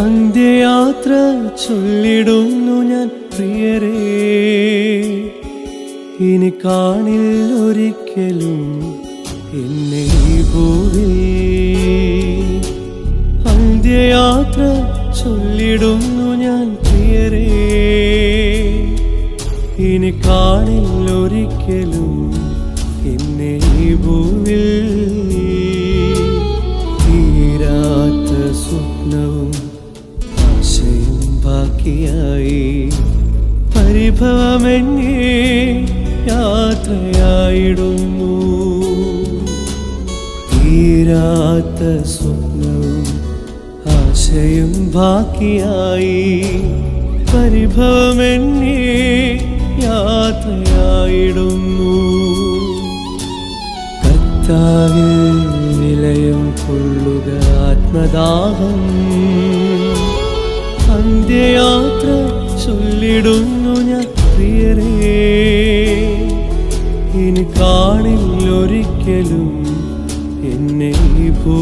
അന്ത്യയാത്ര ചൊല്ലിടുന്നു ഞാൻ പ്രിയരേ. ഇനി കാണിൽ ഒരിക്കലും എന്നെ ഈ ഭൂവിൽ അന്ത്യയാത്ര ചൊല്ലിടുന്നു ഞാൻ പ്രിയരേ. ഇനി കാണിൽ ഒരിക്കലും എന്നെ ഭൂവിൽ ബാക്കിയായി പരിഭവമെന്നേ യാത്രയായിടുന്നു. തീരാത്ത സ്വപ്നവും ആശയും ബാക്കിയായി പരിഭവമെന്നേ യാത്രയായിടുന്നു. കർത്താവിൽ നിലയം കൊള്ളുക ആത്മദാഹം. ചൊല്ലിടുന്നു ഞാൻ പ്രിയരേ. ഇനി കാണില്ലൊരിക്കലും എന്നെ ഭൂ